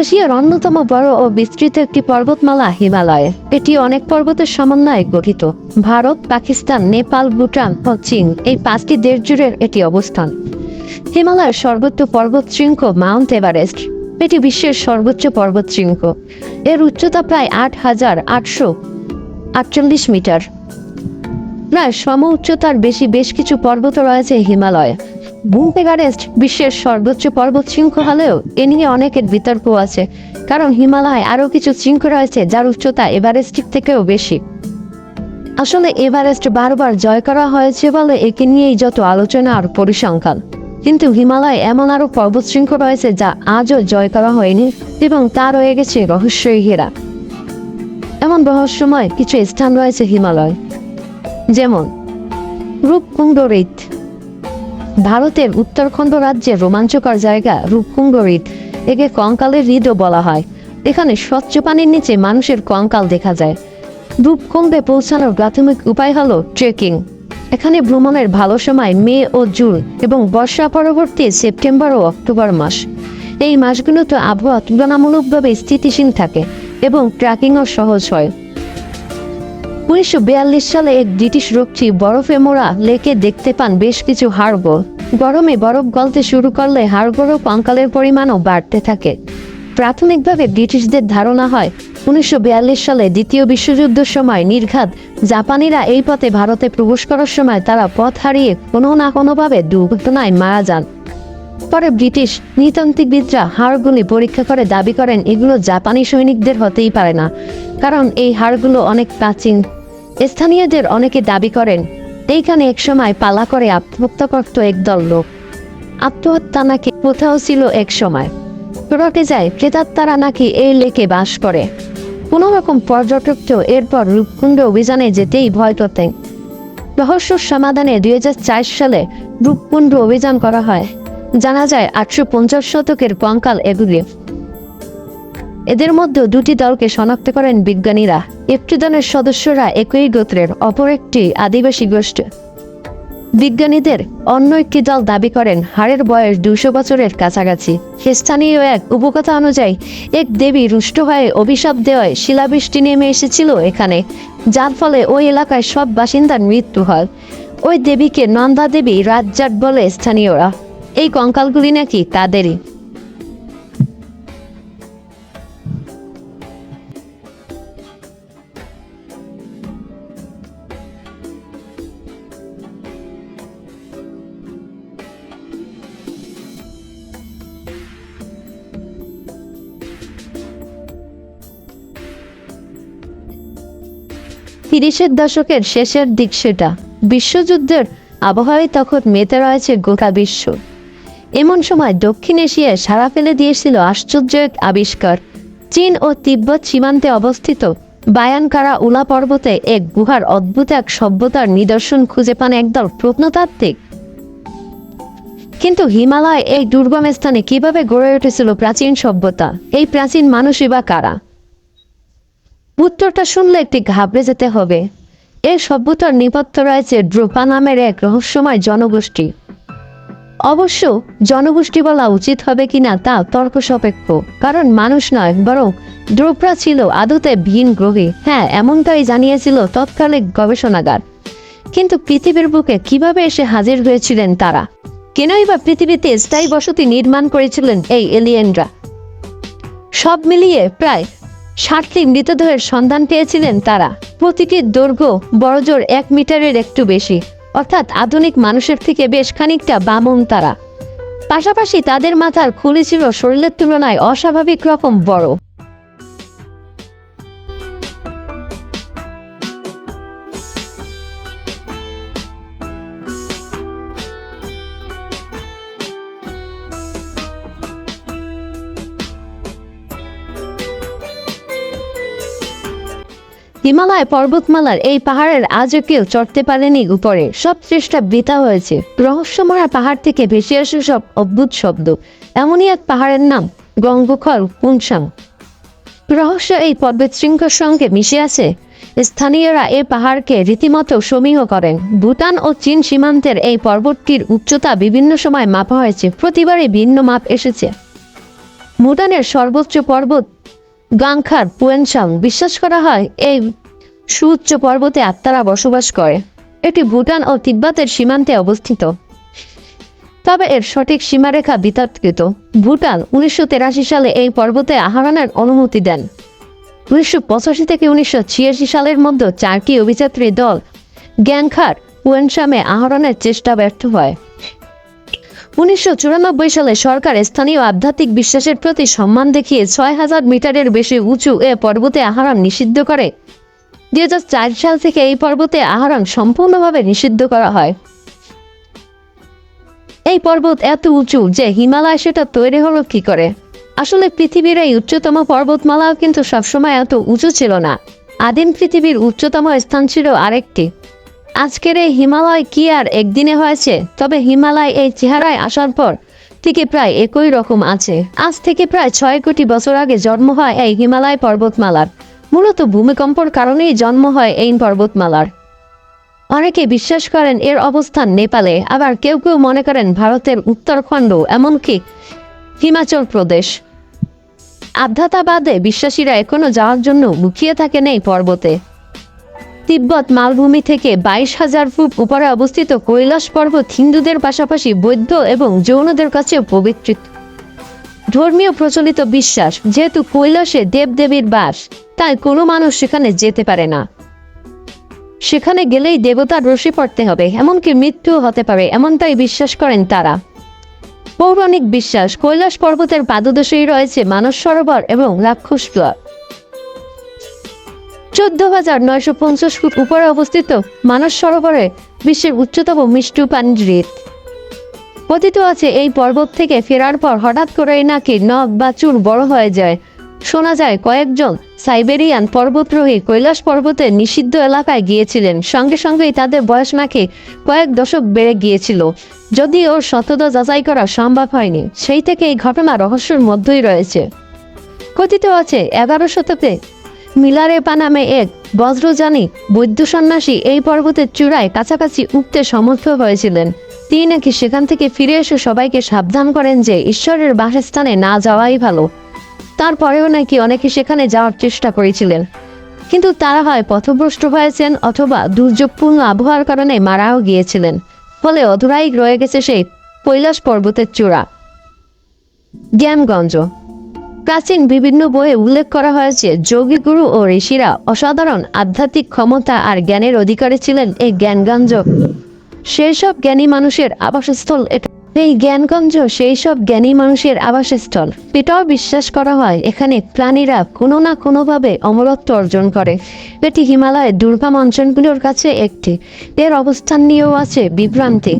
এশিয়ার অন্যতম বড় ও বিস্তৃত একটি পর্বতমালা হিমালয়। এটি অনেক পর্বতের সমন্বয়ে গঠিত। ভারত, পাকিস্তান, নেপাল, ভুটান ও চীন এই পাঁচটি দেশ জুড়ে এটি অবস্থান। হিমালয়ের সর্বোচ্চ পর্বত শৃঙ্গ মাউন্ট এভারেস্ট। এটি বিশ্বের সর্বোচ্চ পর্বত শৃঙ্গ। এর উচ্চতা প্রায় আট হাজার আটশো আটচল্লিশ মিটার। প্রায় সম উচ্চতার বেশি বেশ কিছু পর্বত রয়েছে হিমালয়ে। মাউন্ট এভারেস্ট বিশ্বের সর্বোচ্চ পর্বত শৃঙ্খ হলেও এ নিয়ে অনেকের বিতর্ক আছে। কারণ হিমালয় আরও কিছু শৃঙ্গ রয়েছে যার উচ্চতা এভারেস্টের থেকেও বেশি। আসলে এভারেস্ট বারবার জয় করা হয়েছে বলে একে নিয়েই যত আলোচনা আর পরিসংখ্যান। কিন্তু হিমালয় এমন আরও পর্বত শৃঙ্গ রয়েছে যা আজও জয় করা হয়নি এবং তা রয়ে গেছে রহস্যই ঘেরা। এমন রহস্যময় কিছু স্থান রয়েছে হিমালয়। যেমন রূপকুণ্ড হ্রদ। ভারতের উত্তরাখণ্ড রাজ্যের রোমাঞ্চকর জায়গা রূপকুণ্ড হ্রদ একে কঙ্কালের হৃদও বলা হয়। এখানে স্বচ্ছ পানির নিচে মানুষের কঙ্কাল দেখা যায়। রূপকুণ্ডে পৌঁছানোর প্রাথমিক উপায় হলো ট্রেকিং। এখানে ভ্রমণের ভালো সময় মে ও জুন এবং বর্ষা পরবর্তী সেপ্টেম্বর ও অক্টোবর মাস। এই মাসগুলোতে আবহাওয়া তুলনামূলকভাবে স্থিতিশীল থাকে এবং ট্রেকিংও সহজ হয়। উনিশশো বিয়াল্লিশ সালে এক ব্রিটিশ রক্ষী বরফে মোড়া লেকে দেখতে পান বেশ কিছু হাড়গোড় গরমে বরফ গলতে শুরু করলে হাড়গোড় কঙ্কালের পরিমাণও বাড়তে থাকে। প্রাথমিকভাবে ব্রিটিশদের ধারণা হয়, উনিশশো বিয়াল্লিশ সালে দ্বিতীয় বিশ্বযুদ্ধের সময় নির্ঘাত জাপানিরা এই পথে ভারতে প্রবেশ করার সময় তারা পথ হারিয়ে কোনো না কোনোভাবে দুর্ঘটনায় মারা যান। পরে ব্রিটিশ নৃতান্ত্রিকবিদরা হাড়গুলি পরীক্ষা করে দাবি করেন, এগুলো জাপানি সৈনিকদের হতেই পারে না, কারণ এই হাড়গুলো অনেক প্রাচীন। স্থানীয়দের অনেকে দাবি করেন এইখানে একসময় পালা করে আত্মহত্যা করত একদল লোক। আত্মহত্যা নাকি কোথাও ছিল এক সময়। রটে যায় প্রেতাত্মারা নাকি এই লেকে বাস করে। কোনো রকম তো এরপর রূপকুণ্ড অভিযানে যেতেই ভয় করতেন রহস্য সমাধানে দুই হাজার চার সালে রূপকুণ্ড অভিযান করা হয়। জানা যায়, আটশো পঞ্চাশ শতকের কঙ্কাল এগুলি এদের মধ্যে দুটি দলকে শনাক্ত করেন বিজ্ঞানীরা। একটি দলের সদস্যরা একই গোত্রের, অপর একটি আদিবাসী গোষ্ঠী। বিজ্ঞানীদের অন্য একটি দল দাবি করেন হাড়ের বয়স দুশো বছরের কাছাকাছি। স্থানীয় এক উপকথা অনুযায়ী, এক দেবী রুষ্ট হয়ে অভিশাপ দেওয়ায় শিলাবৃষ্টি নেমে এসেছিল এখানে, যার ফলে ওই এলাকায় সব বাসিন্দার মৃত্যু হয়। ওই দেবীকে নন্দা দেবী রাজ্জাট বলে স্থানীয়রা। এই কঙ্কালগুলি নাকি তাদেরই। তিরিশের দশকের শেষের দিক সেটা। বিশ্বযুদ্ধের আবহাওয়ায় তখন মেতে রয়েছে গোটা বিশ্ব। এমন সময় দক্ষিণ এশিয়ায় সারা ফেলে দিয়েছিল আশ্চর্য এক আবিষ্কার। চীন ও তিব্বত সীমান্তে অবস্থিত বায়ানকারা উলা পর্বতে এক গুহার অদ্ভুত এক সভ্যতার নিদর্শন খুঁজে পান একদল প্রত্নতাত্ত্বিক। কিন্তু হিমালয় এই দুর্গম স্থানে কীভাবে গড়ে উঠেছিল প্রাচীন সভ্যতা? এই প্রাচীন মানুষই বা কারা? উত্তরটা শুনলে একটি ঘাবড়ে যেতে হবে। এই সভ্যতার নিপত্য রয়েছে ড্রোপা নামের এক রহস্যময় জনগোষ্ঠী। অবশ্য জনগোষ্ঠী বলা উচিত হবে কিনা তা তর্ক সাপেক্ষ কারণ মানুষ নয়, বরং দ্রোপরা ছিল আদতে ভিন গ্রহে। হ্যাঁ এমনটাই জানিয়েছিল তৎকালীন গবেষণাগার। কিন্তু পৃথিবীর বুকে কীভাবে এসে হাজির হয়েছিলেন তারা? কেনই বা পৃথিবীতে স্থায়ী বসতি নির্মাণ করেছিলেন এই এলিয়েনরা? সব মিলিয়ে প্রায় ষাটটি মৃতদেহের সন্ধান পেয়েছিলেন তারা। প্রতিটি দৈর্ঘ্য বড়জোর এক মিটারের একটু বেশি। অর্থাৎ আধুনিক মানুষের থেকে বেশ খানিকটা বামন তারা। পাশাপাশি তাদের মাথার খুলি ছিল শরীরের তুলনায় অস্বাভাবিক রকম বড়। হিমালয় পর্বতমালার এই পাহাড়ের আজও কেউ চড়তে পারেনি উপরে। সব চেষ্টা বৃথা হয়েছে। রহস্যময় পাহাড় থেকে ভেসে আসে সব অদ্ভুত শব্দ। এমনই এক পাহাড়ের নাম, গঙ্গখল, পুংসাং। রহস্য এই পর্বত শৃঙ্খের সঙ্গে মিশে আছে। স্থানীয়রা এ পাহাড়কে রীতিমতো সমীহ করেন। ভুটান ও চীন সীমান্তের এই পর্বতটির উচ্চতা বিভিন্ন সময় মাপা হয়েছে। প্রতিবারই ভিন্ন মাপ এসেছে। ভুটানের সর্বোচ্চ পর্বত গাংখার পুয়েনসাং বিশ্বাস করা হয় এই সুউচ্চ পর্বতে আত্মারা বসবাস করে। এটি ভুটান ও তিব্বতের সীমান্তে অবস্থিত। তবে এর সঠিক সীমারেখা বিতর্কিত। ভুটান উনিশশো সালে এই পর্বতে আহরণের অনুমতি দেন। উনিশশো পঁচাশি থেকে উনিশশো ছিয়াশি সালের মধ্যে চারটি অভিযাত্রী দল গ্যাংখার পুয়েনসামে আহরণের চেষ্টা ব্যর্থ হয়। উনিশশো চুরানব্বই সালে সরকার স্থানীয় আধ্যাত্মিক বিশ্বাসের প্রতি সম্মান দেখিয়ে ছয় হাজার মিটারের বেশি উঁচু এ পর্বতে আহরণ নিষিদ্ধ করে। দুই হাজার চার সাল থেকে এই পর্বতে আহরণ সম্পূর্ণভাবে নিষিদ্ধ করা হয়। এই পর্বত এত উঁচু যে হিমালয় সেটা তৈরি হলো কি করে? আসলে পৃথিবীর এই উচ্চতম পর্বতমালাও কিন্তু সবসময় এত উঁচু ছিল না। আদিম পৃথিবীর উচ্চতম স্থান ছিল আরেকটি। আজকের এই হিমালয় কি আর একদিনে হয়েছে? তবে হিমালয় এই চেহারায় আসার পর থেকে প্রায় একই রকম আছে। আজ থেকে প্রায় ছয় কোটি বছর আগে জন্ম হয় এই হিমালয় পর্বতমালার। মূলত ভূমিকম্পর কারণেই জন্ম হয় এই পর্বতমালার। অনেকে বিশ্বাস করেন এর অবস্থান নেপালে, আবার কেউ কেউ মনে করেন ভারতের উত্তরাখণ্ড, এমনকি হিমাচল প্রদেশ। আধ্যাত্মাবাদে বিশ্বাসীরা এখনও যাওয়ার জন্য মুখিয়ে থাকেন এই পর্বতে। তিব্বত মালভূমি থেকে বাইশ হাজার ফুট উপরে অবস্থিত কৈলাস পর্বত হিন্দুদের পাশাপাশি বৌদ্ধ এবং জৈনদের কাছেও পবিত্র ধর্মীয় প্রচলিত বিশ্বাস, যেহেতু কৈলাসে দেবদেবীর বাস, তাই কোনো মানুষ সেখানে যেতে পারে না। সেখানে গেলেই দেবতার রশি পড়তে হবে, এমনকি মৃত্যুও হতে পারে, এমনটাই বিশ্বাস করেন তারা। পৌরাণিক বিশ্বাস, কৈলাস পর্বতের পাদদেশেই রয়েছে মানস সরোবর এবং রাক্ষস চোদ্দ হাজার নয়শো পঞ্চাশ ফুট উপরে অবস্থিত মানস সরোবরে বিশ্বের উচ্চতম মিষ্টু পানির হ্রদ কথিত আছে, এই পর্বত থেকে ফেরার পর হঠাৎ করেই নাকি নখ বা চুল বড় হয়ে যায়। শোনা যায়, কয়েকজন সাইবেরিয়ান পর্বতরোহী কৈলাস পর্বতের নিষিদ্ধ এলাকায় গিয়েছিলেন। সঙ্গে সঙ্গেই তাদের বয়স নাকি কয়েক দশক বেড়ে গিয়েছিল। যদিও সততা যাচাই করা সম্ভব হয়নি, সেই থেকে এই ঘটনা রহস্যের মধ্যেই রয়েছে। কথিত আছে, এগারো শতকে মিলারেপা নামে এক বজ্রজানী বৈদ্য সন্ন্যাসী এই পর্বতের চূড়ায় কাছাকাছি উঠতে সমর্থ হয়েছিলেন। তিনি নাকি সেখান থেকে ফিরে এসে সবাইকে সাবধান করেন যে ঈশ্বরের বাসস্থানে না যাওয়াই ভালো। তারপরেও নাকি অনেকে সেখানে যাওয়ার চেষ্টা করেছিলেন। কিন্তু তারা হয় পথভ্রষ্ট হয়েছেন অথবা দুর্যোগপূর্ণ আবহাওয়ার কারণে মারাও গিয়েছিলেন। ফলে অধুরাই রয়ে গেছে সেই কৈলাস পর্বতের চূড়া। জ্ঞানগঞ্জ প্রাচীন বিভিন্ন বইয়ে উল্লেখ করা হয়েছে, যোগী গুরু ও ঋষিরা অসাধারণ আধ্যাত্মিক ক্ষমতা আর জ্ঞানের অধিকারী ছিলেন এই জ্ঞানগঞ্জ সেই সব জ্ঞানী মানুষের আবাসস্থল এটা। এই জ্ঞানগঞ্জ সেই সব জ্ঞানী মানুষের আবাসস্থল। এটাও বিশ্বাস করা হয়, এখানে প্রাণীরা কোনো না কোনোভাবে অমরত্ব অর্জন করে। এটি হিমালয়ের দুর্গম অঞ্চলগুলোর কাছে একটি। এর অবস্থান নিয়েও আছে বিভ্রান্তি।